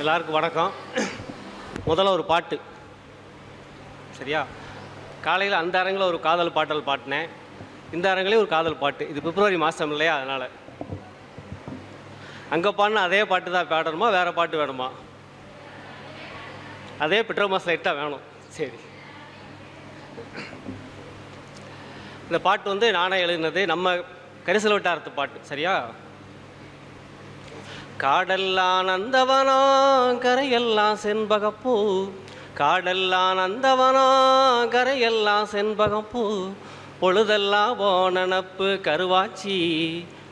எல்லாருக்கும் வணக்கம். முதல்ல ஒரு பாட்டு. சரியா? காலையில் அந்த அரங்கில் ஒரு காதல் பாட்டல் பாட்டினேன். இந்த அரங்கிலே ஒரு காதல் பாட்டு. இது பிப்ரவரி மாதம் இல்லையா? அதனால். அங்கே பாடின அதே பாட்டு தான் பாடணுமா வேறு பாட்டு வேணுமா? அதே பிப்ரவரி மாதம் லைட்டாக வேணும். சரி. இந்த பாட்டு வந்து நானே எழுதினது நம்ம கரிசல் வட்டாரத்து பாட்டு. சரியா? காடெல்லாம் நந்தவனா கரையெல்லாம் செண்பகப்பூ. காடெல்லாம் நந்தவனா கரையெல்லாம் செண்பகப்பூ. பொழுதெல்லாம் ஓ நனப்பு கருவாச்சி.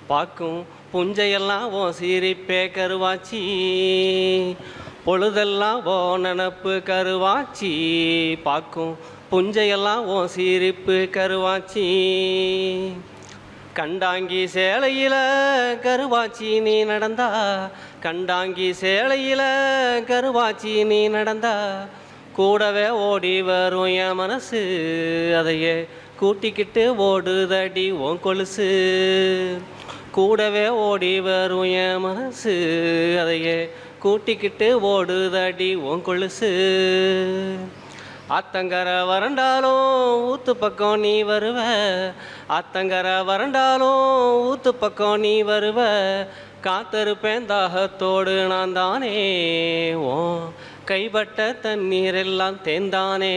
பார்க்கும் புஞ்சையெல்லாம் ஓ சிரிப்பே கருவாச்சி. பொழுதெல்லாம் ஓ நனப்பு கருவாச்சி. பார்க்கும் புஞ்சையெல்லாம் ஓ சிரிப்பு கருவாச்சி. கண்டாங்கி சேலையில கருவாச்சி நீ நடந்தா. கண்டாங்கி சேலையில கருவாச்சி நீ நடந்தா. கூடவே ஓடி வரும் என் மனசு அதையே கூட்டிக்கிட்டு ஓடுதடி உன் கொலுசு. கூடவே ஓடி வரும் என் மனசு அதையே கூட்டிக்கிட்டு ஓடுதடி உன் கொலுசு. ஆத்தங்கரை வறண்டாலும் ஊத்து பக்கம் நீ வருவ. ஆத்தங்கரை வறண்டாலும் ஊத்து பக்கம் நீ வருவ. காத்திருப்பேன் தாகத்தோடு நான் தானே ஓ கைப்பட்ட தண்ணீர் எல்லாம் தேந்தானே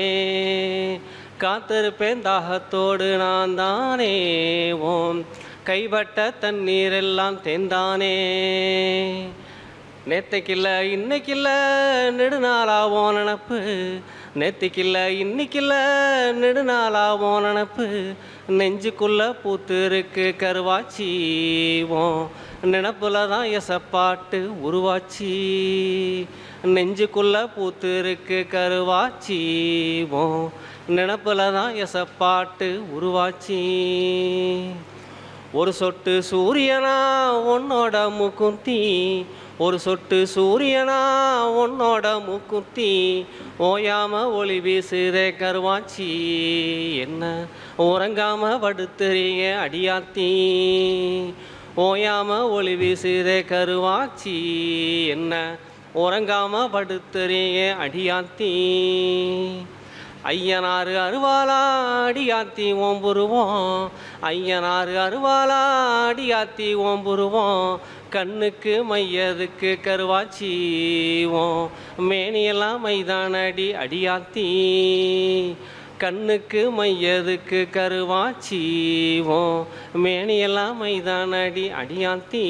காத்திருப்பேன் தாகத்தோடு நான் தானே ஓம் கைப்பட்ட தண்ணீர் எல்லாம் தேந்தானே நேத்தைக்கில்ல இன்னைக்கில்ல நெடுநாளாவோ நினப்பு. நேத்திக்கில்ல இன்னைக்கில்ல நெடுநாளாவோ நினப்பு. நெஞ்சுக்குள்ள பூத்துருக்கு கருவாச்சிவோம். நினப்புல தான் எசப்பாட்டு உருவாச்சி. நெஞ்சுக்குள்ள பூத்துருக்கு கருவாச்சிவோம். நினப்புல தான் எசப்பாட்டு உருவாச்சி. ஒரு சொட்டு சூரியனா உன்னோட முக்குத்தி. ஒரு சொட்டு சூரியனா உன்னோட முக்குத்தி. ஓயாம ஒளி வீசுதே கருவாச்சி. என்ன உறங்காம படுத்துறீங்க அடியாத்தி. ஓயாம ஒளி வீசுதே கருவாச்சி. என்ன உறங்காம படுத்துறீங்க அடியாத்தி. ஐயனாறு அருவாலாடி ஆத்தி ஓம்புருவோம். ஐயனாறு அருவாலாடி ஆத்தி ஓம்புருவோம். கண்ணுக்கு மையதுக்கு கருவாச்சிவோம் மேனியெல்லாம் மைதானடி அடியாத்தி கண்ணுக்கு மையதுக்கு கருவாச்சிவோம் மேனியெல்லாம் மைதானடி அடியாத்தி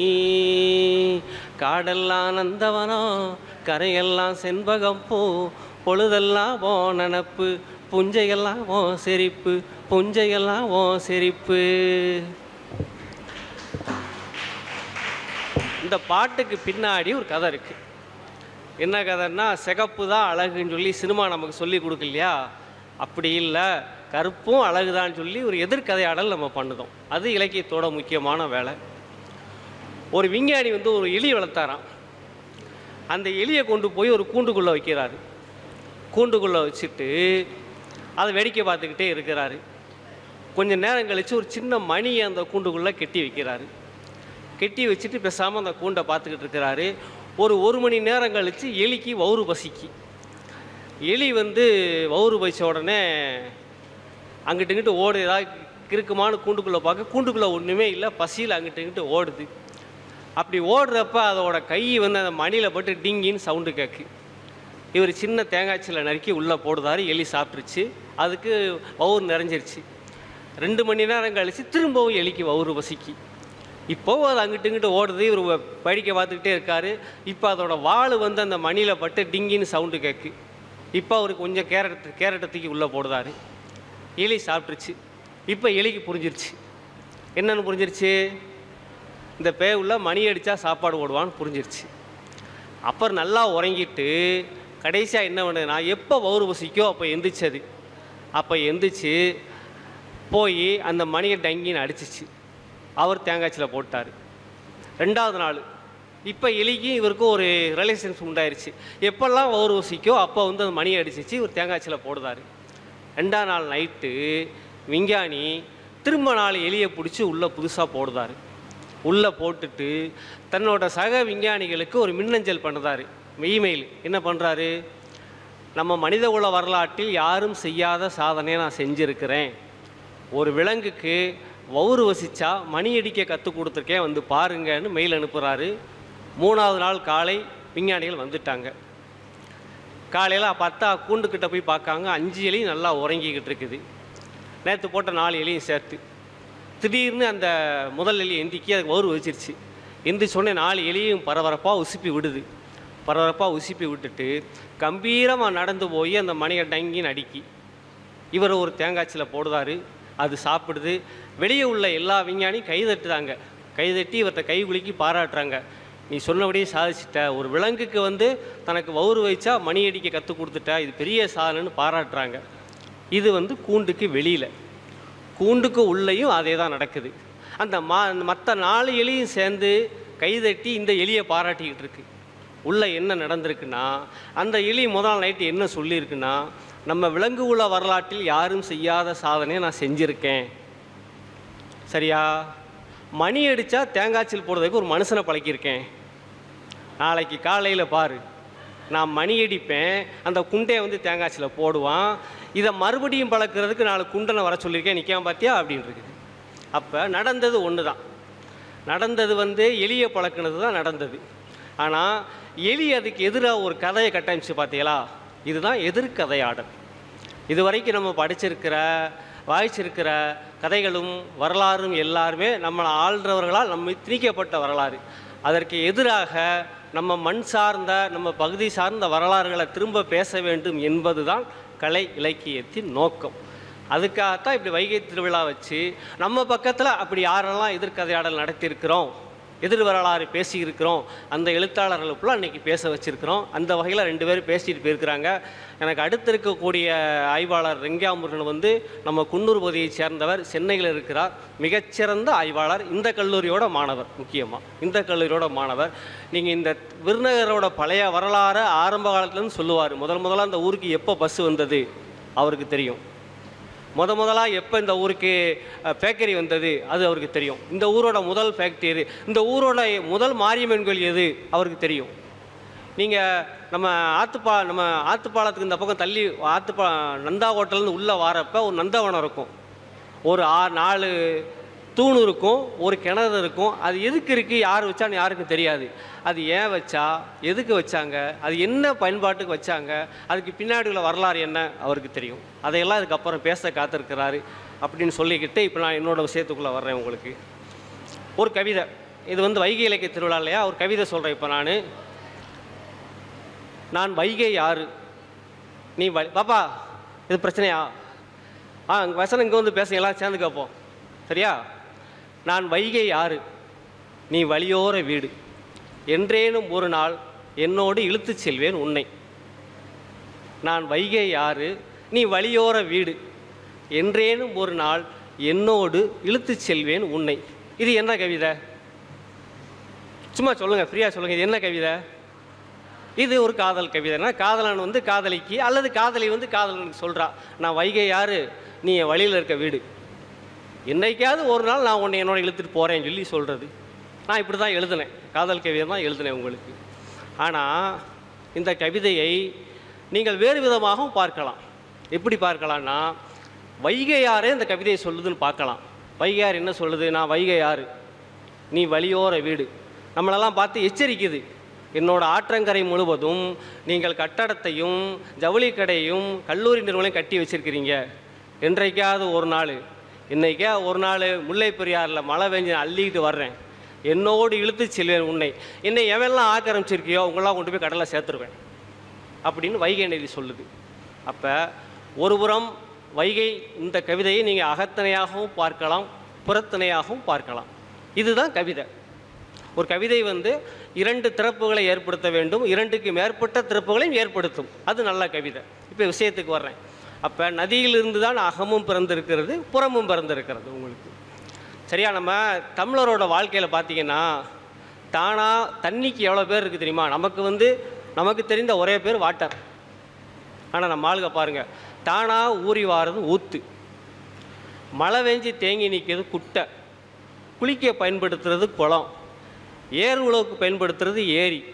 காடெல்லாம் நந்தவனம் கரையெல்லாம் செண்பகம் பூ. பொழுதெல்லாம் ஓ நனப்பு புஞ்சையெல்லாம் ஓ சிரிப்பு புஞ்சையெல்லாம் ஓ சிரிப்பு. இந்த பாட்டுக்கு பின்னாடி ஒரு கதை இருக்குது என்ன கதைன்னா சிகப்பு தான் அழகுன்னு சொல்லி சினிமா நமக்கு சொல்லி கொடுக்கலையா அப்படி இல்லை. கருப்பும் அழகுதான்னு சொல்லி ஒரு எதிர்கதையாடல் நம்ம பண்ணுதோம். அது இலக்கியத்தோட முக்கியமான வேலை. ஒரு விஞ்ஞானி வந்து ஒரு எலி வளர்த்தாராம். அந்த எலியை கொண்டு போய் ஒரு கூண்டுக்குள்ளே வைக்கிறாரு. கூண்டுக்குள்ளே வச்சுட்டு அதை வேடிக்கை பார்த்துக்கிட்டே இருக்கிறாரு. கொஞ்சம் நேரம் கழித்து ஒரு சின்ன மணியை அந்த கூண்டுக்குள்ளே கெட்டி வைக்கிறாரு. கெட்டி வச்சுட்டு பேசாமல் அந்த கூண்டை பார்த்துக்கிட்டு இருக்கிறாரு. ஒரு ஒரு மணி நேரம் கழித்து எலிக்கு வவுறு பசிக்கு. எலி வந்து வவுறு பசித்த உடனே அங்கிட்டு இங்கிட்டு ஓடு ஏதாவது கிறுக்குமான கூண்டுக்குள்ளே பார்க்க கூண்டுக்குள்ளே ஒன்றுமே இல்லை பசியில் அங்கிட்டு இங்கிட்டு ஓடுது. அப்படி ஓடுறப்ப அதோட கை வந்து அந்த மணியில் போட்டு டிங்கின்னு சவுண்டு கேட்கு இவர் சின்ன தேங்காய்ச்சில் நறுக்கி உள்ளே போடுதாரு எலி சாப்பிட்ருச்சு அதுக்கு வவுறு நிறைஞ்சிருச்சு. ரெண்டு மணி நேரம் கழித்து திரும்பவும் எலிக்கு வவுறு பசிக்கு. இப்போவும் அது அங்கிட்டு இங்கிட்டு ஓடுது இவர் படிக்க பார்த்துக்கிட்டே இருக்கார். இப்போ அதோட வாள் வந்து அந்த மணியில் பட்டு டிங்கின்னு சவுண்டு கேட்கு இப்போ அவருக்கு கொஞ்சம் கேரட் கேரட்டை தூக்கி உள்ளே போடுதாரு. எலி சாப்பிட்ருச்சு இப்போ எலிக்கு புரிஞ்சிருச்சு. என்னென்னு புரிஞ்சிருச்சு? இந்த பே உள்ள மணி அடித்தா சாப்பாடு ஓடுவான்னு புரிஞ்சிருச்சு. அப்புறம் நல்லா உறங்கிட்டு கடைசியாக என்ன பண்ணுதுன்னா எப்போ வவுறு பசிக்கோ அப்போ எந்திரிச்சது அப்போ எந்திரிச்சு போய் அந்த மணியை டங்கின்னு அடிச்சிச்சு. அவர் தேங்காய்ச்சியில் போட்டார். ரெண்டாவது நாள். இப்போ எலிக்கும் இவருக்கும் ஒரு ரிலேஷன்ஸ் உண்டாயிருச்சு. எப்போல்லாம் வவுறு பசிக்கோ அப்போ வந்து அந்த மணியை அடிச்சிச்சு இவர் தேங்காய்ச்சியில் போடுதாரு. ரெண்டாம் நாள் நைட்டு விஞ்ஞானி திரும்ப நாள் எலியை பிடிச்சி உள்ளே புதுசாக போடுதார். உள்ளே போட்டுட்டு தன்னோட சக விஞ்ஞானிகளுக்கு ஒரு மின்னஞ்சல் பண்ணுதாரு. இமெயில் என்ன பண்ணுறாரு நம்ம மனித உல வரலாற்றில் யாரும் செய்யாத சாதனையை நான் செஞ்சுருக்கிறேன். ஒரு விலங்குக்கு வவுறு வசித்தா மணி அடிக்க கற்றுக் கொடுத்துருக்கேன் வந்து பாருங்கன்னு மெயில் அனுப்புகிறாரு மூணாவது நாள் காலை விஞ்ஞானிகள் வந்துட்டாங்க. காலையில் பார்த்தா கூண்டுக்கிட்ட போய் பார்க்காங்க. அஞ்சு எலியும் நல்லா உறங்கிக்கிட்டு இருக்குது. நேற்று போட்ட நாலு எலியும் சேர்த்து. திடீர்னு அந்த முதல் எலி எந்திக்கி அதுக்கு வவுறு வச்சிருச்சு. எந்திரிச்சோடனே நாலு எலியும் பரபரப்பாக உசுப்பி விடுது. பரபரப்பாக உசுப்பி விட்டுட்டு கம்பீரமாக நடந்து போய் அந்த மணியை டங்கின்னு அடிக்கி இவர் ஒரு தேங்காய்ச்சியில் போடுதாரு அது சாப்பிடுது. வெளியே உள்ள எல்லா விஞ்ஞானியும் கைதட்டுதாங்க கைதட்டி இவர்கிட்ட கை குலுக்கி பாராட்டுறாங்க. நீ சொன்னபடியே சாதிச்சிட்ட. ஒரு விலங்குக்கு வந்து தனக்கு வவுறு வைச்சா மணி அடிக்க கற்றுக் கொடுத்துட்ட இது பெரிய சாதனைன்னு பாராட்டுறாங்க. இது வந்து கூண்டுக்கு வெளியில். கூண்டுக்கு உள்ளேயும் அதே தான் நடக்குது. அந்த மா மற்ற நாலு எலியும் சேர்ந்து கைதட்டி இந்த எலியை பாராட்டிக்கிட்டு இருக்கு. உள்ளே என்ன நடந்திருக்குன்னா அந்த எலி முதல் நைட்டு என்ன சொல்லியிருக்குன்னா நம்ம விலங்கு உள்ள வரலாற்றில் யாரும் செய்யாத சாதனையை நான் செஞ்சுருக்கேன். சரியா? மணி அடித்தா தேங்காய்ச்சல் போடுறதுக்கு ஒரு மனுஷனை பழக்கியிருக்கேன். நாளைக்கு காலையில் பாரு நான் மணி அடிப்பேன் அந்த குண்டையை வந்து தேங்காய்ச்சில் போடுவான் இதை மறுபடியும் பழக்கிறதுக்கு நாலு குண்டனை வர சொல்லியிருக்கேன் நிற்காம பார்த்தியா அப்படின்னு இருக்குது அப்போ நடந்தது ஒன்று தான் நடந்தது வந்து எலியை பழக்கினது தான் நடந்தது. ஆனால் எலி அதுக்கு எதிராக ஒரு கதையை கட்டமைச்சு பார்த்தீங்களா? இதுதான் எதிர்கதையாடல் இது வரைக்கும் நம்ம படிச்சிருக்கிற வாய்ச்சிருக்கிற கதைகளும் வரலாறும் எல்லாருமே நம்மளை ஆள்றவர்களால் நம்ம திணிக்கப்பட்ட வரலாறு. அதற்கு எதிராக நம்ம மண் சார்ந்த நம்ம பகுதி சார்ந்த வரலாறுகளை திரும்ப பேச வேண்டும் என்பது தான் கலை இலக்கியத்தின் நோக்கம். அதுக்காகத்தான் இப்படி வைகை திருவிழா வச்சு நம்ம பக்கத்தில் அப்படி யாரெல்லாம் எதிர்கதையாடல் நடத்தியிருக்கிறோம்? எதிர் வரலாறு பேசியிருக்கிறோம். அந்த எழுத்தாளர்களுக்குள்ள அன்றைக்கி பேச வச்சுருக்கிறோம். அந்த வகையில் ரெண்டு பேரும் பேசிட்டு போயிருக்கிறாங்க. எனக்கு அடுத்து இருக்கக்கூடிய ஆய்வாளர் ரெங்கியாமுருகன் வந்து நம்ம குன்னூர் பகுதியைச் சேர்ந்தவர் சென்னையில் இருக்கிறார். மிகச்சிறந்த ஆய்வாளர் இந்த கல்லூரியோட மாணவர் முக்கியமாக இந்த கல்லூரியோட மாணவர். நீங்கள் இந்த விருநகரோட பழைய வரலாறு ஆரம்ப காலத்துலேருந்து சொல்லுவார். முதல் முதல்ல அந்த ஊருக்கு எப்போ பஸ் வந்தது? அவருக்கு தெரியும். முத முதலாக எப்போ இந்த ஊருக்கு ஃபேக்டரி வந்தது அது அவருக்கு தெரியும். இந்த ஊரோட முதல் ஃபேக்ட்ரி எது? இந்த ஊரோட முதல் மாரியம்மன் கோயில் எது? அவருக்கு தெரியும். நீங்கள் நம்ம ஆத்துப்பா நம்ம ஆத்துப்பாலத்துக்கு இந்த பக்கம் தள்ளி ஆத்துப்பா நந்தா ஹோட்டல்னு உள்ளே வரப்போ ஒரு நந்தவனம் இருக்கும். ஒரு ஆ நாலு தூண் இருக்கும் ஒரு கிணறு இருக்கும். அது எதுக்கு இருக்குது யார் வச்சான்னு யாருக்கும் தெரியாது. அது ஏன் வச்சா? எதுக்கு வச்சாங்க? அது என்ன பயன்பாட்டுக்கு வச்சாங்க? அதுக்கு பின்னாடி உள்ள வரலாறு என்ன? அவருக்கு தெரியும். அதையெல்லாம் அதுக்கப்புறம் பேச காத்திருக்கிறாரு அப்படின்னு சொல்லிக்கிட்டு இப்போ நான் என்னோட விஷயத்துக்குள்ளே வர்றேன் உங்களுக்கு. ஒரு கவிதை. இது வந்து வைகை இலக்கிய திருவிழா இல்லையா? ஒரு கவிதை சொல்கிறேன் இப்போ நான். நான் வைகை யாரு? நீ வை பாப்பா இது பிரச்சனையா? ஆ இங்கே வசனம் இங்கே வந்து பேசுங்க. எல்லாம் சேர்ந்து கேட்போம் சரியா? நான் வைகை ஆறு. நீ வழியோர வீடு. என்றேனும் ஒரு நாள் என்னோடு இழுத்துச் செல்வேன் உன்னை. நான் வைகை ஆறு நீ வழியோர வீடு. என்றேனும் ஒரு நாள் என்னோடு இழுத்துச் செல்வேன் உன்னை. இது என்ன கவிதை? சும்மா சொல்லுங்கள் ஃப்ரீயாக சொல்லுங்கள் இது என்ன கவிதை? இது ஒரு காதல் கவிதைனா காதலன் வந்து காதலிக்கு அல்லது காதலி வந்து காதலனுக்கு சொல்கிறா நான் வைகை யாரு நீ என் வழியில் இருக்க வீடு. என்னைக்காவது ஒரு நாள் நான் உன்னை என்னோட இழுத்துட்டு போகிறேன்னு சொல்லி சொல்கிறது நான் இப்படி தான் எழுதினேன். காதல் கவிதை தான் எழுதினேன் உங்களுக்கு. ஆனால் இந்த கவிதையை நீங்கள் வேறு விதமாகவும் பார்க்கலாம். எப்படி பார்க்கலாம்னா வைகையாரே இந்த கவிதையை சொல்லுதுன்னு பார்க்கலாம். வைகையார் என்ன சொல்லுது? நான் வைகையாறு. நீ வழியோர வீடு. நம்மளெல்லாம் பார்த்து எச்சரிக்குது. என்னோட ஆற்றங்கரை முழுவதும் நீங்கள் கட்டடத்தையும் ஜவுளி கடையும் கல்லூரி நிறுவனம் கட்டி வச்சிருக்கிறீங்க. என்றைக்காவது ஒரு நாள் இன்றைக்கே ஒரு நாள் முல்லை பெரியாறில் மழை பெஞ்சு நான் அள்ளிக்கிட்டு வர்றேன். என்னோடு இழுத்து செல்வேன் உன்னை. என்னை எவெல்லாம் ஆக்கிரமிச்சிருக்கியோ உங்களாம் கொண்டு போய் கடலை சேர்த்துருவேன். அப்படின்னு வைகை நதி சொல்லுது. அப்போ ஒருபுறம் வைகை இந்த கவிதையை நீங்கள் அகத்தனையாகவும் பார்க்கலாம் புறத்தனையாகவும் பார்க்கலாம். இதுதான் கவிதை. ஒரு கவிதை வந்து இரண்டு திறப்புகளை ஏற்படுத்த வேண்டும் இரண்டுக்கு மேற்பட்ட திறப்புகளையும் ஏற்படுத்தும். அது நல்ல கவிதை. இப்போ விஷயத்துக்கு வர்றேன். அப்போ நதியிலிருந்து தான் அகமும் பிறந்திருக்கிறது புறமும் பிறந்திருக்கிறது உங்களுக்கு. சரியா நம்ம தமிழரோட வாழ்க்கையில் பார்த்தீங்கன்னா தானாக தண்ணிக்கு எவ்வளோ பேர் இருக்குது தெரியுமா? நமக்கு வந்து நமக்கு தெரிந்த ஒரே பேர் வாட்டர். ஆனால் நம்ம ஆளுங்க பாருங்கள் தானாக ஊறி வாரது ஊத்து. மழை வெஞ்சி தேங்கி நிற்கிறது குட்டை. குளிக்க பயன்படுத்துறது குளம். ஏர் உழவுக்கு பயன்படுத்துறது ஏரி.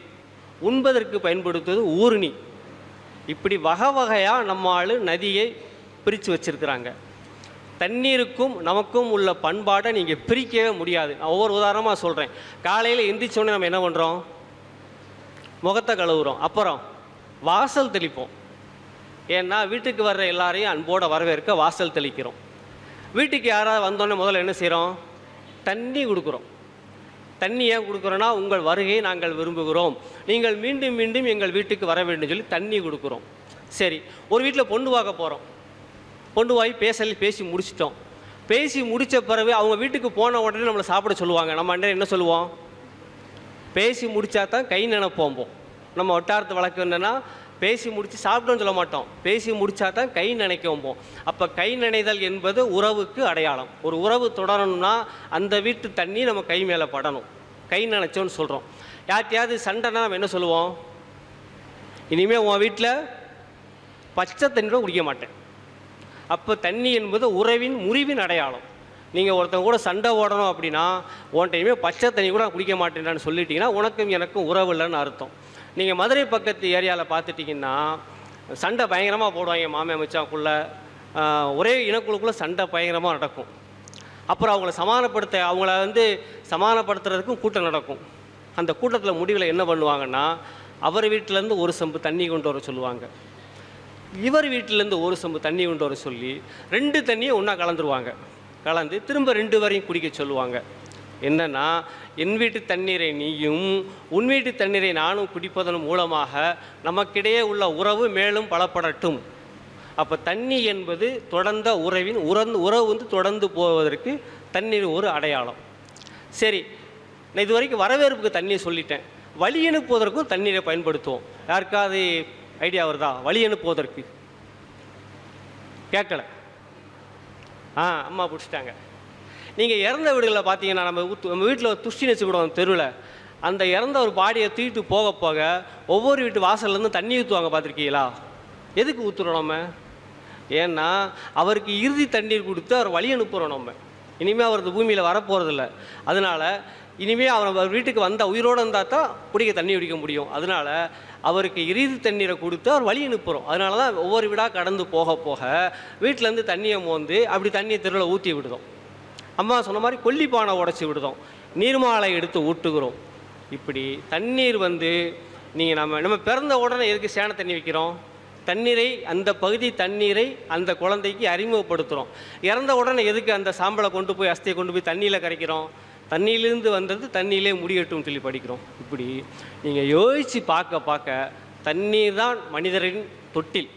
உண்பதற்கு பயன்படுத்துவது ஊருணி. இப்படி வகை வகையாக நம்ம ஆள் நதியை பிரித்து வச்சிருக்கிறாங்க. தண்ணீருக்கும் நமக்கும் உள்ள பண்பாடை நீங்கள் பிரிக்கவே முடியாது. நான் ஒவ்வொரு உதாரணமாக சொல்கிறேன் காலையில் எந்திரிச்சோடனே நம்ம என்ன பண்ணுறோம் முகத்தை கழுவுறோம். அப்புறம் வாசல் தெளிப்போம். ஏன்னா வீட்டுக்கு வர்ற எல்லாரையும் அன்போடு வரவேற்க வாசல் தெளிக்கிறோம். வீட்டுக்கு யாராவது வந்தோடனே முதல்ல என்ன செய்கிறோம் தண்ணி கொடுக்குறோம். தண்ணி ஏன் கொடுக்குறோன்னா உங்கள் வருகையை நாங்கள் விரும்புகிறோம். நீங்கள் மீண்டும் மீண்டும் எங்கள் வீட்டுக்கு வர வேண்டும் சொல்லி தண்ணி கொடுக்குறோம். சரி ஒரு வீட்டில் பொண்ணு பார்க்க போகிறோம் பொண்ணு வாய் பேசல பேசி முடிச்சிட்டோம். பேசி முடித்த பிறகு அவங்க வீட்டுக்கு போன உடனே நம்மளை சாப்பிட சொல்லுவாங்க. நம்ம அண்ணன் என்ன சொல்லுவோம் பேசி முடிச்சா தான் கை நினைப்போம் நம்ம வட்டாரத்து வழக்கு என்னென்னா பேசி முடித்து சாப்பிட்டோன்னு சொல்ல மாட்டோம். பேசி முடித்தா தான் கை நினைக்கவும் அப்போ கை நினைதல் என்பது உறவுக்கு அடையாளம். ஒரு உறவு தொடரணும்னா அந்த வீட்டு தண்ணி நம்ம கை மேலே படணும். கை நினைச்சோன்னு சொல்கிறோம் யார்கிட்டயாவது சண்டைனா நம்ம என்ன சொல்லுவோம்? இனிமேல் உன் வீட்டில் பச்சை தண்ணி கூட குடிக்க மாட்டேன். அப்போ தண்ணி என்பது உறவின் முறிவின் அடையாளம். நீங்கள் ஒருத்தங்க கூட சண்டை ஓடணும் அப்படின்னா உன்ட்டையுமே பச்சை தண்ணி கூட குடிக்க மாட்டேன்டான்னு சொல்லிட்டீங்கன்னா உனக்கும் எனக்கும் உறவு இல்லைன்னு அர்த்தம். நீங்கள் மதுரை பக்கத்து ஏரியாவில் பார்த்துட்டிங்கன்னா சண்டை பயங்கரமாக போடுவாங்க மாமே அமைச்சாக்குள்ளே ஒரே இனக்குழுக்குள்ளே சண்டை பயங்கரமாக நடக்கும். அப்புறம் அவங்கள சமாதானப்படுத்த அவங்கள வந்து சமாதானப்படுத்துறதுக்கும் கூட்டம் நடக்கும். அந்த கூட்டத்தில் முடிவில் என்ன பண்ணுவாங்கன்னா அவர் வீட்டிலேருந்து ஒரு செம்பு தண்ணி கொண்டு வர சொல்லுவாங்க. இவர் வீட்டிலேருந்து ஒரு செம்பு தண்ணி கொண்டு வர சொல்லி ரெண்டு தண்ணியை ஒன்றா கலந்துருவாங்க. கலந்து திரும்ப ரெண்டு வரையும் குடிக்க சொல்லுவாங்க. என்னன்னா என் வீட்டு தண்ணீரை நீயும் உன் வீட்டு தண்ணீரை நானும் குடிப்பதன் மூலமாக நமக்கிடையே உள்ள உறவு மேலும் பலப்படட்டும். அப்போ தண்ணி என்பது தொடர்ந்த உறவின் உறந்து உறவு வந்து தொடர்ந்து போவதற்கு தண்ணீர் ஒரு அடையாளம். சரி நான் இது வரைக்கும் வரவேற்புக்கு தண்ணியை சொல்லிட்டேன். வழி அனுப்புவதற்கும் தண்ணீரை பயன்படுத்துவோம். யாருக்காவது ஐடியா வருதா? வழி அனுப்புவதற்கு. கேட்கல. ஆ அம்மா பிடிச்சிட்டாங்க. நீங்கள் இறந்த வீடுகளில் பார்த்தீங்கன்னா நம்ம நம்ம வீட்டில் துஷ்டி வச்சுக்கிடுவோம் தெருவில். அந்த இறந்த ஒரு பாடியை தூக்கிட்டு போக போக ஒவ்வொரு வீட்டு வாசல்லேருந்து தண்ணி ஊற்றுவாங்க பார்த்துருக்கீங்களா எதுக்கு ஊற்றுறோம் நம்ம? ஏன்னா அவருக்கு இறுதி தண்ணீர் கொடுத்து அவர் வழி அனுப்புகிறோம் நம்ம. இனிமேல் அவர் இந்த பூமியில் வரப்போகிறதில்ல அதனால் இனிமேல் அவர் அவர் வீட்டுக்கு வந்தால் உயிரோடு இருந்தால் தான் குடிக்க தண்ணி குடிக்க முடியும். அதனால் அவருக்கு இறுதி தண்ணீரை கொடுத்து அவர் வழி அனுப்புகிறோம் அதனால தான் ஒவ்வொரு வீடாக கடந்து போக போக வீட்டிலேருந்து தண்ணியை மோந்து அப்படி தண்ணியை தெருவில் ஊற்றி விடுதோம் அம்மா சொன்ன மாதிரி கொல்லிப்பானை உடச்சி விடுதோம். நீர்மாலை எடுத்து ஊட்டுகிறோம். இப்படி தண்ணீர் வந்து நீங்கள் நம்ம நம்ம பிறந்த உடனே எதுக்கு சேன தண்ணி வைக்கிறோம்? தண்ணீரை அந்த பகுதி தண்ணீரை அந்த குழந்தைக்கு அறிமுகப்படுத்துகிறோம் இறந்த உடனே எதுக்கு அந்த சாம்பலை கொண்டு போய் அஸ்தியை கொண்டு போய் தண்ணியில் கரைக்கிறோம்? தண்ணியிலேருந்து வந்தது தண்ணியிலே முடியட்டும் சொல்லி படிக்கிறோம். இப்படி நீங்கள் யோசித்து பார்க்க பார்க்க தண்ணீர் தான் மனிதரின் தொட்டில்.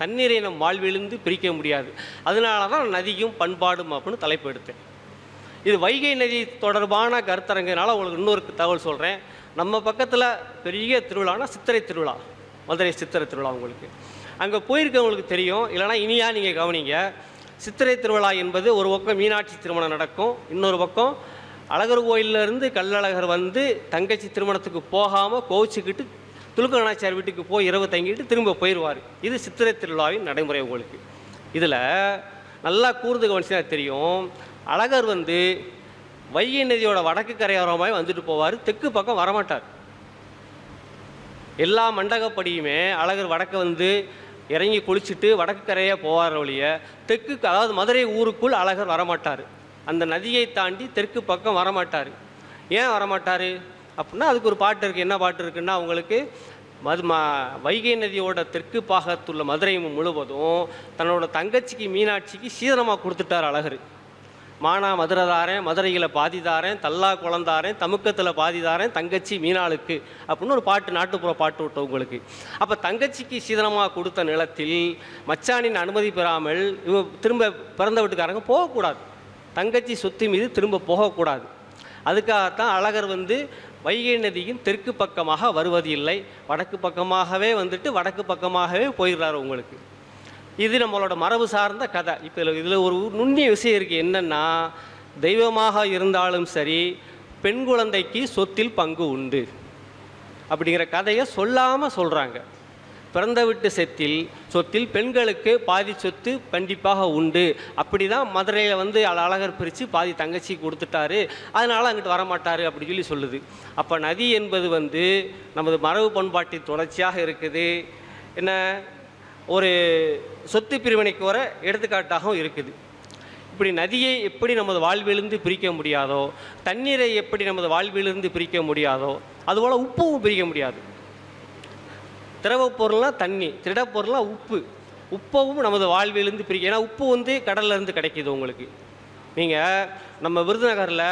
தண்ணீரை நம் வாழ்விலிருந்து பிரிக்க முடியாது. அதனால தான் நதியும் பண்பாடும் அப்படின்னு தலைப்பு எடுத்தேன். இது வைகை நதி தொடர்பான கருத்தரங்கினால உங்களுக்கு இன்னொரு தகவல் சொல்கிறேன் நம்ம பக்கத்தில் பெரிய திருவிழானா சித்திரை திருவிழா மதுரை சித்திரை திருவிழா உங்களுக்கு. அங்கே போயிருக்கவங்களுக்கு தெரியும் இல்லைனா இனியா நீங்கள் கவனிங்க. சித்திரை திருவிழா என்பது ஒரு பக்கம் மீனாட்சி திருமணம் நடக்கும் இன்னொரு பக்கம் அழகர் கோயிலிருந்து கள்ளழகர் வந்து தங்கச்சி திருமணத்துக்கு போகாமல் கோவிச்சுக்கிட்டு துலுக்கநாச்சியார் வீட்டுக்கு போய் இரவு தங்கிட்டு திரும்ப போயிடுவார் இது சித்திரை திருவிழாவின் நடைமுறை உங்களுக்கு. இதில் நல்லா கூர்ந்து கவனிச்சா தெரியும். அழகர் வந்து வைகை நதியோட வடக்கு கரையோரமாய் வந்துட்டு போவார். தெற்கு பக்கம் வரமாட்டார். எல்லா மண்டகப்படியுமே அழகர் வடக்க வந்து இறங்கி குளிச்சுட்டு வடக்கு கரையாக போவார் ஒழிய தெற்கு அதாவது மதுரை ஊருக்குள் அழகர் வரமாட்டார். அந்த நதியை தாண்டி தெற்கு பக்கம் வரமாட்டார். ஏன் வரமாட்டார்? அப்படின்னா அதுக்கு ஒரு பாட்டு இருக்குது என்ன பாட்டு இருக்குன்னா அவங்களுக்கு மது ம வைகை நதியோட தெற்கு பாகத்துள்ள மதுரை முழுவதும் தன்னோட தங்கச்சிக்கு மீனாட்சிக்கு சீதனமாக கொடுத்துட்டார் அழகர். மானா மதுரதாரன் மதுரையில் பாதிதாரன் தல்லா குழந்தாரன் தமுக்கத்தில் பாதிதாரன் தங்கச்சி மீனாளுக்கு அப்படின்னு ஒரு பாட்டு நாட்டுப்புற பாட்டு விட்டோம் உங்களுக்கு. அப்போ தங்கச்சிக்கு சீதனமாக கொடுத்த நிலத்தில் மச்சானின் அனுமதி பெறாமல் இவ திரும்ப பிறந்த வீட்டுக்காரங்க போகக்கூடாது. தங்கச்சி சொத்து மீது திரும்ப போகக்கூடாது. அதுக்காகத்தான் அழகர் வந்து வைகை நதியின் தெற்கு பக்கமாக வருவது இல்லை. வடக்கு பக்கமாகவே வந்துட்டு வடக்கு பக்கமாகவே போயிடுறாரு உங்களுக்கு. இது நம்மளோட மரபு சார்ந்த கதை. இப்போ இதில் ஒரு நுண்ணிய விஷயம் இருக்குது என்னென்னா தெய்வமாக இருந்தாலும் சரி பெண் குழந்தைக்கு சொத்தில் பங்கு உண்டு. அப்படிங்கிற கதையை சொல்லாமல் சொல்கிறாங்க பிறந்த விட்டு செத்தில் சொத்தில் பெண்களுக்கு பாதி சொத்து கண்டிப்பாக உண்டு. அப்படி தான் மதுரையில் வந்து அழகர் பிரித்து பாதி தங்கச்சி கொடுத்துட்டாரு. அதனால் அங்கிட்டு வரமாட்டார் அப்படின்னு சொல்லி சொல்லுது. அப்போ நதி என்பது வந்து நமது மரபு பண்பாட்டின் தொடர்ச்சியாக இருக்குது. என்ன? ஒரு சொத்து பிரிவினைக்கு வர எடுத்துக்காட்டாகவும் இருக்குது. இப்படி நதியை எப்படி நமது வாழ்விலிருந்து பிரிக்க முடியாதோ தண்ணீரை எப்படி நமது வாழ்விலிருந்து பிரிக்க முடியாதோ அதுபோல் உப்பும் பிரிக்க முடியாது. திரவப் பொருள்னால் தண்ணி திடப்பொருள்னா உப்பு. உப்பவும் நமது வாழ்விலிருந்து பிரிக்கும் ஏன்னா உப்பு வந்து கடல்லேருந்து கிடைக்கிது உங்களுக்கு. நீங்கள் நம்ம விருதுநகரில்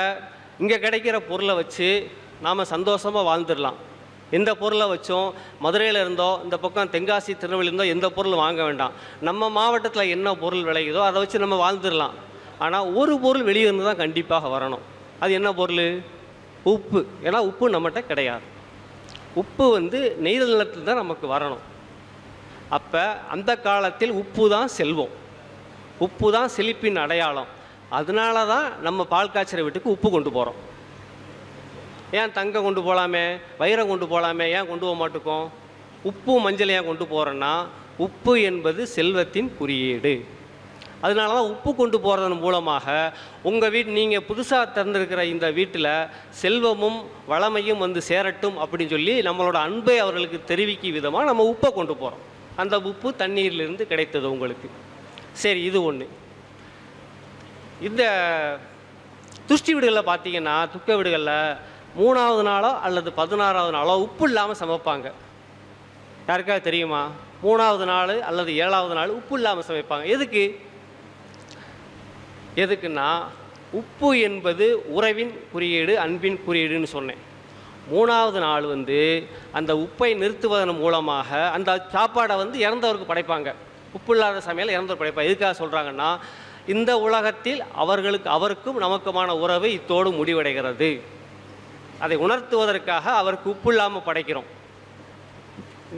இங்கே கிடைக்கிற பொருளை வச்சு நாம் சந்தோஷமாக வாழ்ந்துடலாம். எந்த பொருளை வச்சோம்? மதுரையில் இருந்தோ இந்த பக்கம் தென்காசி திருநெல்வேலி இருந்தோ எந்த பொருள் வாங்க வேண்டாம். நம்ம மாவட்டத்தில் என்ன பொருள் விளையுதோ அதை வச்சு நம்ம வாழ்ந்துடலாம். ஆனால் ஒரு பொருள் வெளியே இருந்து தான் கண்டிப்பாக வரணும். அது என்ன பொருள்? உப்பு. ஏன்னா உப்பு நம்மகிட்ட கிடையாது. உப்பு வந்து நெய்தல் நிலத்தில் தான் நமக்கு வரணும். அப்போ அந்த காலத்தில் உப்பு தான் செல்வம். உப்பு தான் செழிப்பின் அடையாளம். அதனால தான் நம்ம பால் காய்ச்சற வீட்டுக்கு உப்பு கொண்டு போகிறோம் ஏன் தங்கம் கொண்டு போகலாமே வைரம் கொண்டு போகலாமே ஏன் கொண்டு போக மாட்டுக்கோம்? உப்பு மஞ்சள் ஏன் கொண்டு போகிறோன்னா உப்பு என்பது செல்வத்தின் குறியீடு. அதனால தான் உப்பு கொண்டு போகிறதன் மூலமாக உங்கள் வீட் நீங்கள் புதுசாக திறந்திருக்கிற இந்த வீட்டில் செல்வமும் வளமையும் வந்து சேரட்டும் அப்படின்னு சொல்லி நம்மளோட அன்பை அவர்களுக்கு தெரிவிக்கும் விதமாக நம்ம உப்பை கொண்டு போகிறோம் அந்த உப்பு தண்ணீரிலிருந்து கிடைத்தது உங்களுக்கு. சரி இது ஒன்று இந்த துஷ்டி வீடுகளில் பார்த்தீங்கன்னா துக்க வீடுகளில் மூணாவது நாளோ அல்லது பதினாறாவது நாளோ உப்பு இல்லாமல் சமைப்பாங்க. யாருக்காவது தெரியுமா? மூணாவது நாள் அல்லது ஏழாவது நாள் உப்பு இல்லாமல் சமைப்பாங்க. எதுக்கு? எதுக்குன்னா உப்பு என்பது உறவின் குறியீடு அன்பின் குறியீடுன்னு சொன்னேன். மூணாவது நாள் வந்து அந்த உப்பை நிறுத்துவதன் மூலமாக அந்த சாப்பாடை வந்து இறந்தவருக்கு படைப்பாங்க. உப்பு இல்லாத சமையல் இறந்தவர் படைப்பாங்க. எதுக்காக சொல்கிறாங்கன்னா இந்த உலகத்தில் அவர்களுக்கு அவருக்கும் நமக்குமான உறவு இத்தோடு முடிவடைகிறது. அதை உணர்த்துவதற்காக அவருக்கு உப்பு இல்லாமல் படைக்கிறோம்.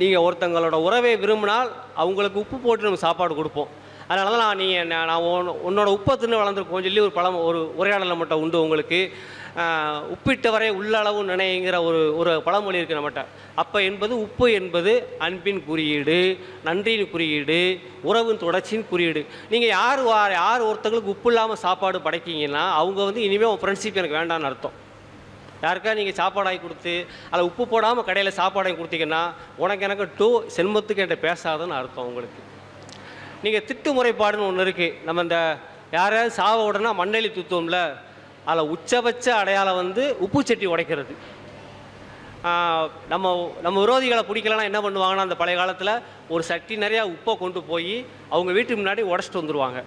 நீங்கள் ஒருத்தங்களோட உறவை விரும்பினால் அவங்களுக்கு உப்பு போட்டு நம்ம சாப்பாடு கொடுப்போம். அதனால தான் நான் நீங்கள் நான் உன்- உன்னோட உப்பை தின்னு வளர்ந்துருக்கோம் சொல்லி ஒரு பழம் ஒரு உரையாடலை மட்டும் உண்டு உங்களுக்கு. உப்பிட்டவரை உள்ளளவு நினைங்கிற ஒரு ஒரு பழமொழி இருக்குது நம்மகிட்ட. அப்போ என்பது உப்பு என்பது அன்பின் குறியீடு நன்றியின் குறியீடு உறவின் தொடர்ச்சியின் குறியீடு. நீங்கள் யார் வா யார் ஒருத்தங்களுக்கு உப்பு இல்லாமல் சாப்பாடு படைக்கீங்கன்னா அவங்க வந்து இனிமேல் உன் ஃப்ரெண்ட்ஷிப் எனக்கு வேண்டாம்னு அர்த்தம். யாருக்கா நீங்கள் சாப்பாடாகி கொடுத்து அதில் உப்பு போடாமல் கடையில் சாப்பாடாகி கொடுத்தீங்கன்னா உனக்கு எனக்கு டூ செல்மத்துக்கு என்கிட்ட பேசாதுன்னு அர்த்தம் உங்களுக்கு. நீங்கள் திட்டு முறைப்பாடுன்னு ஒன்று இருக்குது நம்ம இந்த யாராவது சாவ உடனே மண்ணெளி தூத்துவோம்ல அதில் உச்சபட்ச அடையாளம் வந்து உப்பு சட்டி உடைக்கிறது. நம்ம நம்ம விரோதிகளை பிடிக்கலன்னா என்ன பண்ணுவாங்கன்னா அந்த பழைய காலத்தில் ஒரு சட்டி நிறையா உப்பை கொண்டு போய் அவங்க வீட்டுக்கு முன்னாடி உடச்சிட்டு வந்துடுவாங்க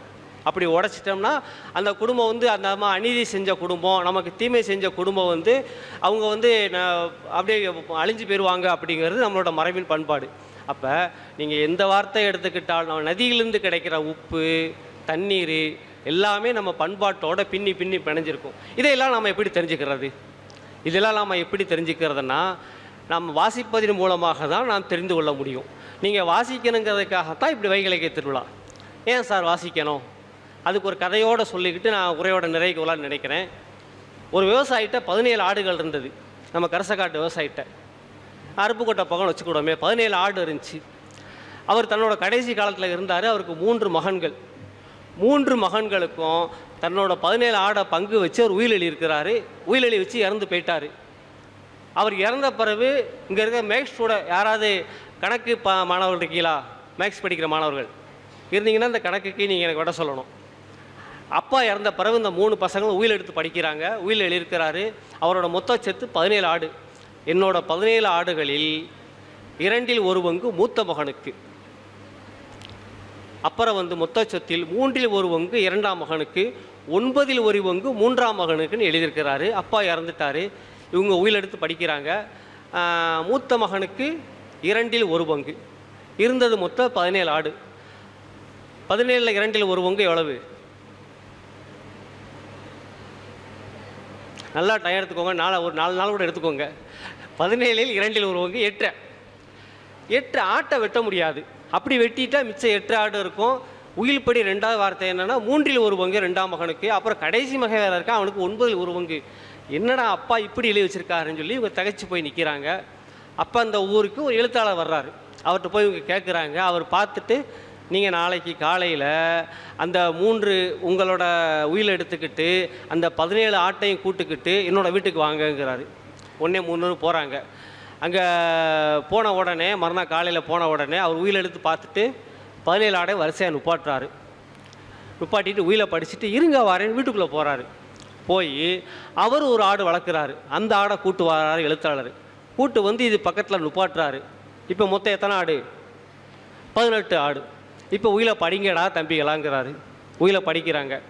அப்படி உடச்சிட்டோம்னா அந்த குடும்பம் வந்து அந்த அம்மா அநீதி செஞ்ச குடும்பம் நமக்கு தீமை செஞ்ச குடும்பம் வந்து அவங்க வந்து ந- அப்படியே அழிஞ்சு போயிடுவாங்க அப்படிங்கிறது நம்மளோட மரபின் பண்பாடு. அப்போ நீங்கள் எந்த வார்த்தை எடுத்துக்கிட்டாலும் நம்ம நதியிலிருந்து கிடைக்கிற உப்பு தண்ணீர் எல்லாமே நம்ம பண்பாட்டோட பின்னி பின்னி பிணைஞ்சிருக்கும். இதையெல்லாம் நாம் எப்படி தெரிஞ்சுக்கிறது? இதெல்லாம் நாம் எப்படி தெரிஞ்சுக்கிறதுனா நம்ம வாசிப்பதன் மூலமாக தான் நாம் தெரிந்து கொள்ள முடியும். நீங்கள் வாசிக்கணுங்கிறதுக்காகத்தான் இப்படி வைகலைக்கை திருவிழா. ஏன் சார் வாசிக்கணும்? அதுக்கு ஒரு கதையோடு சொல்லிக்கிட்டு நான் உரையோட நிறைவுக்கு நினைக்கிறேன். ஒரு விவசாயிட்ட பதினேழு ஆடுகள் இருந்தது. நம்ம கரசக்காட்டு விவசாயிட்ட அருப்புக்கோட்டை பக்கம் வச்சுக்கூடமே பதினேழு ஆடு இருந்துச்சு. அவர் தன்னோட கடைசி காலத்தில் இருந்தார். அவருக்கு மூன்று மகன்கள். மூன்று மகன்களுக்கும் தன்னோட பதினேழு ஆடை பங்கு வச்சு அவர் உயிரெழி இருக்கிறாரு. உயிரெழி வச்சு இறந்து போயிட்டார். அவர் இறந்த பிறகு இங்கே இருக்க மேக்ஸோட யாராவது கணக்கு ப மாணவர்கள் இருக்கீங்களா? மேக்ஸ் படிக்கிற மாணவர்கள். இருந்தீங்கன்னா இந்த கணக்குக்கு நீங்கள் எனக்கு விட சொல்லணும். அப்பா இறந்த பிறகு இந்த மூணு பசங்களும் உயில் எடுத்து படிக்கிறாங்க. உயில் எழுதியிருக்கிறாரு அவரோட மொத்த செத்து பதினேழு ஆடு. என்னோட பதினேழு ஆடுகளில் இரண்டில் ஒரு பங்கு மூத்த மகனுக்கு. அப்புறம் வந்து மொத்த சொத்தில் மூன்றில் ஒரு பங்கு இரண்டாம் மகனுக்கு ஒன்பதில் ஒரு பங்கு மூன்றாம் மகனுக்குன்னு எழுதியிருக்கிறாரு. அப்பா இறந்துட்டாரு. இவங்க உயிரெடுத்து படிக்கிறாங்க. மூத்த மகனுக்கு இரண்டில் ஒரு பங்கு. இருந்தது மொத்தம் பதினேழு ஆடு. பதினேழில் இரண்டில் ஒரு பங்கு எவ்வளவு? நல்லா டைம் எடுத்துக்கோங்க. நாளை ஒரு நாலு நாள் கூட எடுத்துக்கோங்க. பதினேழில் இரண்டில் ஒரு பங்கு எட்டு எட்டு ஆட்டை வெட்ட முடியாது. அப்படி வெட்டிட்டா மிச்சம் எட்டு ஆடு இருக்கும். உயில்படி ரெண்டாவது வார்த்தை என்னன்னா மூன்றில் ஒரு பங்கு ரெண்டாம் மகனுக்கு அப்புறம் கடைசி மகன் வேற இருக்கா அவனுக்கு ஒன்பதில் ஒரு பங்கு. என்னடா அப்பா இப்படி எழுதி வச்சிருக்காருன்னு சொல்லி இவங்க தகைச்சு போய் நிற்கிறாங்க அப்போ அந்த ஊருக்கு ஒரு எழுத்தாளர் வர்றாரு. அவர்கிட்ட போய் இவங்க கேட்குறாங்க அவர் பார்த்துட்டு நீங்கள் நாளைக்கு காலையில் அந்த மூன்று உங்களோட உயில் எடுத்துக்கிட்டு அந்த பதினேழு ஆட்டையும் கூட்டுக்கிட்டு என்னோடய வீட்டுக்கு வாங்கங்கிறாரு. ஒன்றே மூணு போகிறாங்க அங்கே போன உடனே மறுநாள் காலையில் போன உடனே அவர் உயில் எடுத்து பார்த்துட்டு பதினேழு ஆடை வரிசையாக நுப்பாட்டுறாரு. நுப்பாட்டிட்டு உயிலை படிச்சுட்டு இருங்க வரேன்னு வீட்டுக்குள்ளே போகிறாரு போய் அவர் ஒரு ஆடு வளர்க்குறாரு. அந்த ஆடை கூட்டு வராரு எழுத்தாளர். கூட்டு வந்து இது பக்கத்தில் நுப்பாட்டுறாரு. இப்போ மொத்தம் எத்தனை ஆடு? பதினெட்டு ஆடு. இப்போ உயிலை படிங்கடா தம்பிகளாங்கிறாரு. உயிலை படிக்கிறாங்க.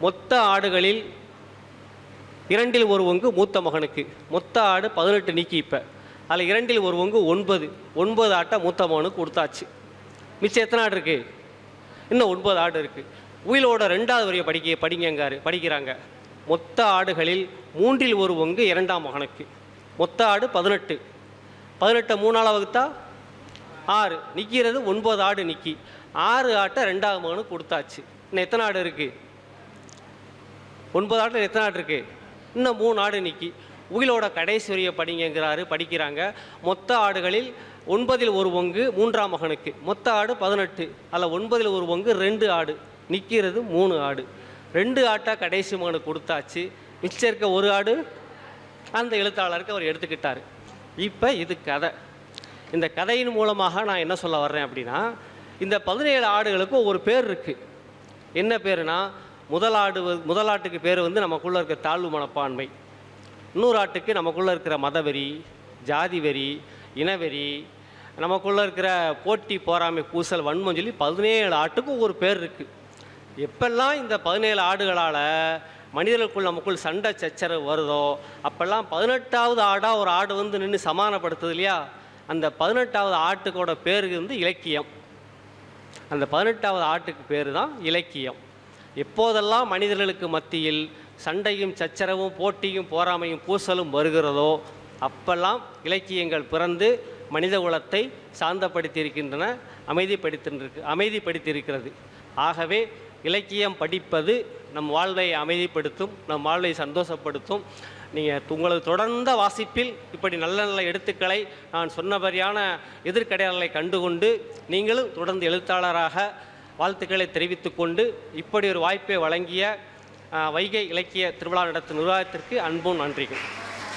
மொத்த ஆடுகளில் இரண்டில் ஒரு ஒங்கு மூத்த மகனுக்கு. மொத்த ஆடு பதினெட்டு நீக்கி இப்போ. அதில் இரண்டில் ஒரு ஒங்கு ஒன்பது. ஒன்பது ஆட்டை மூத்த மகனுக்கு கொடுத்தாச்சு. மிச்சம் எத்தனை ஆடு இருக்குது இன்னும் ஒன்பது ஆடு இருக்குது உயிலோட ரெண்டாவது வரியை படிக்க படிங்கங்காரு படிக்கிறாங்க. மொத்த ஆடுகளில் மூன்றில் ஒரு பங்கு இரண்டாம் மகனுக்கு. மொத்த ஆடு பதினெட்டு. பதினெட்டை மூணால் வகுத்தா? ஆறு. நிற்கிறது ஒன்பது ஆடு நிற்கி ஆறு ஆட்டை ரெண்டாவது மகனுக்கு கொடுத்தாச்சு. இன்னும் எத்தனை ஆடு இருக்குது ஒன்பது ஆட்டில் எத்தனை ஆடு இருக்குது இன்னும் மூணு ஆடு நிற்கி உயிலோட கடைசி வரியை படிங்கங்கிறாரு படிக்கிறாங்க. மொத்த ஆடுகளில் ஒன்பதில் ஒரு பங்கு மூன்றாம் மகனுக்கு. மொத்த ஆடு பதினெட்டு. அதில் ஒன்பதில் ஒரு பங்கு ரெண்டு ஆடு. நிற்கிறது மூணு ஆடு. ரெண்டு ஆட்டாக கடைசி மகனுக்கு கொடுத்தாச்சு. மிச்சம் இருக்க ஒரு ஆடு அந்த எழுத்தாளருக்கு அவர் எடுத்துக்கிட்டார். இப்போ இது கதை. இந்த கதையின் மூலமாக நான் என்ன சொல்ல வர்றேன் அப்படின்னா இந்த பதினேழு ஆடுகளுக்கும் ஒரு பேர் இருக்குது என்ன பேருனா முதலாடு முதலாட்டுக்கு பேர் வந்து நமக்குள்ளே இருக்க தாழ்வு மனப்பான்மை. இன்னொரு ஆட்டுக்கு நமக்குள்ளே இருக்கிற மதவெறி ஜாதி வெறி இனவெறி நமக்குள்ளே இருக்கிற போட்டி போராமை பூசல் வன்மம் சொல்லி பதினேழு ஆட்டுக்கும் ஒரு பேர் இருக்குது எப்பெல்லாம் இந்த பதினேழு ஆடுகளால் மனிதர்களுக்குள் நமக்குள் சண்டை சச்சரவு வருதோ அப்போல்லாம் பதினெட்டாவது ஆடாக ஒரு ஆடு வந்து நின்று சமானப்படுத்துது இல்லையா? அந்த பதினெட்டாவது ஆட்டுக்கோட பேர் வந்து இலக்கியம். அந்த பதினெட்டாவது ஆட்டுக்கு பேர் தான் இலக்கியம். எப்போதெல்லாம் மனிதர்களுக்கு மத்தியில் சண்டையும் சச்சரவும் போட்டியும் போராமையும் பூசலும் வருகிறதோ அப்பெல்லாம் இலக்கியங்கள் பிறந்து மனித குலத்தை சாந்தப்படுத்தியிருக்கின்றன அமைதிப்படுத்திருக்கு அமைதிப்படுத்தியிருக்கிறது. ஆகவே இலக்கியம் படிப்பது நம் வாழ்வை அமைதிப்படுத்தும் நம் வாழ்வை சந்தோஷப்படுத்தும். நீங்கள் உங்களது தொடர்ந்த வாசிப்பில் இப்படி நல்ல நல்ல எழுத்துக்களை நான் சொன்னபடியான எதிர்கடையாளர்களை கண்டுகொண்டு நீங்களும் தொடர்ந்து எழுத்தாளராக வாழ்த்துக்களை தெரிவித்துக்கொண்டு இப்படி ஒரு வாய்ப்பை வழங்கிய வைகை இலக்கிய திருவிழா நடத்தும் நிர்வாகத்திற்கு அன்பும் நன்றிகள்.